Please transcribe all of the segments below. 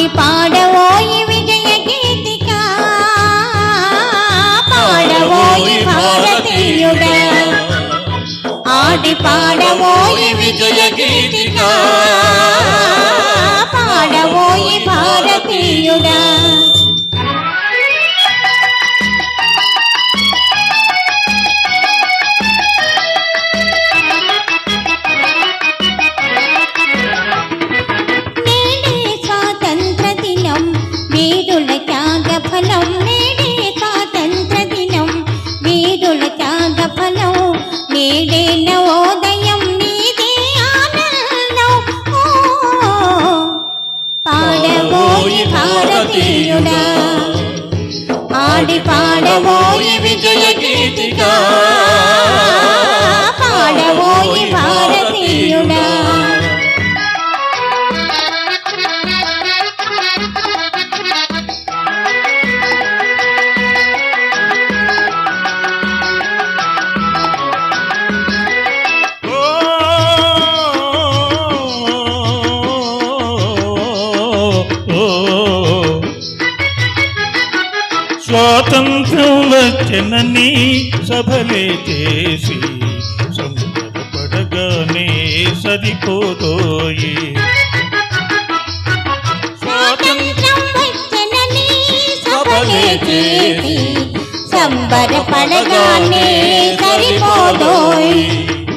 ఆడి పాడవోయి విజయ గీతిక. పాడవోయి భారతీయుడా. ఆడి పాడవోయి విజయ గీతిక. పాడవోయి భారతీయుడా. ಗೀತಿಕಾ స్వాతంత్రం వచ్చనని సభలే చేసి సంబరపడగానే సరిపోతోయి. స్వాతంత్రం వచ్చనని సభలే చేసి సంబరపడగానే సరిపోదోయ్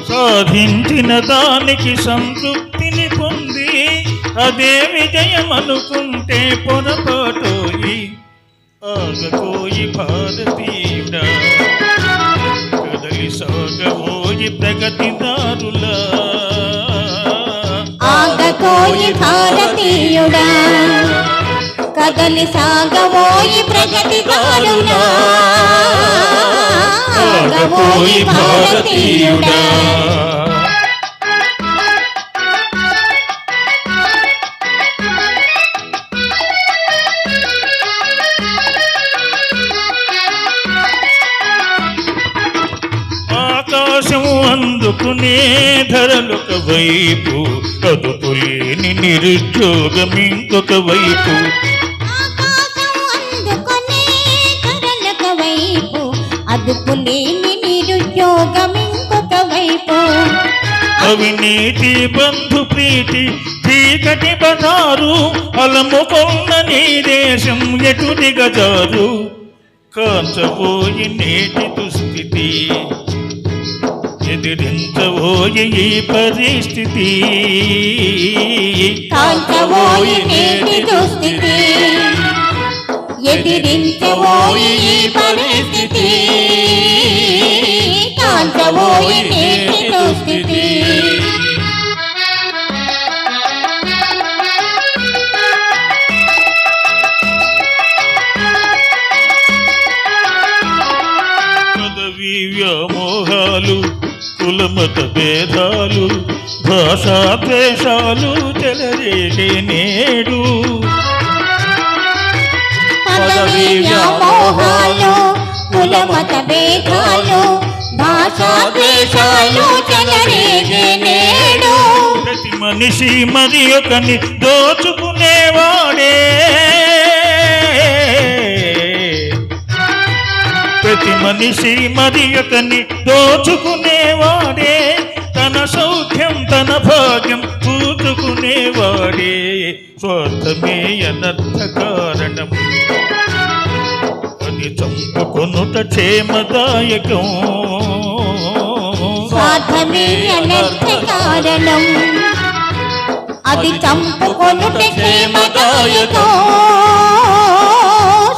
సాధించిన దానికి సంతృప్తిని పొంది అదే విజయం అనుకుంటే పొరపాటోయి. ఆగకోయి సాగబోయి ప్రగతిదారులా. ఆగకోయి భారతీయుడా. కదలి సాగబోయి ప్రగతి దారుణా ఆగబోయి భారతీయుడా. అందుకునే ధరలొక వైపు అదుపులేని నిరుద్యోగం ఇంకొక వైపు. అదుపులేని నిరుద్యోగం ఇంకొక వైపు. అవినీతి బంధు ప్రీతి చీకటి బజారు అలముకొన్న నీ దేశం ఎటు దిగజారు? కాంచబోయి నేటి దుస్థితి. ఎదిరించబోయి ఈ పరిస్థితి. కాంచబోయి నేటి దుస్థితి. ఎదిరించబోయి ఈ పరిస్థితి. కాంచబోయి నేటి దుస్థితి. కులమత భేదాలు భాషా ద్వేషాలు చెలరేగే నేడు. పదవి వ్యామోహాలు కులమత భేదాలు భాషా ద్వేషాలు చెలరేగే నేడు. ప్రతి మనిషి మరి ఒకని దోచుకునేవాడే. ప్రతి మనిషి మరి ఒకని దోచుకునేవాడే పూచుకునేవాడే స్వార్థమే అనర్థ కారణం. అది చంపుకొనుట క్షేమదాయకం. స్వార్థమే అనర్థ కారణం. అది చంపుకొనుట క్షేమదాయకం.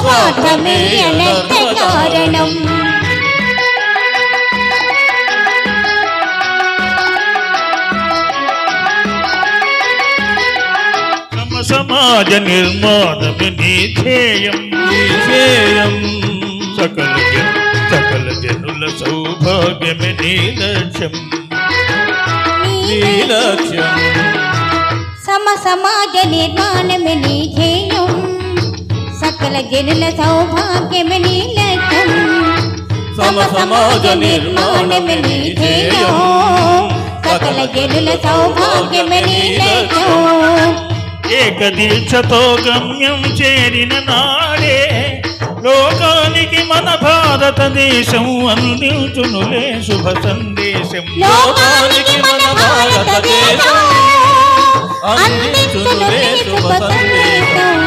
స్వార్థమే అనర్థ కారణం. సమాజ నిర్మాణమే నీ ధ్యేయం నీ ధ్యేయం సకల జన సకల జనుల సౌభాగ్యమే నీ లక్ష్యం నీ లక్ష్యం సమ సమాజ నిర్మాణమే నీ ధ్యేయం సకల జనుల సౌభాగ్యమే నీ లక్ష్యం సమ సమాజ నిర్మాణమే నీ ధ్యేయం సకల జనుల సౌభాగ్యమే నీ లక్ష్యం ఏకదీక్షతో గమ్యం చేరిన నాడే లోకానికి మన భారతదేశం అందించునులే శుభ సందేశం. లోకానికి మన భారతదేశం అందించునులే శుభ సందేశం.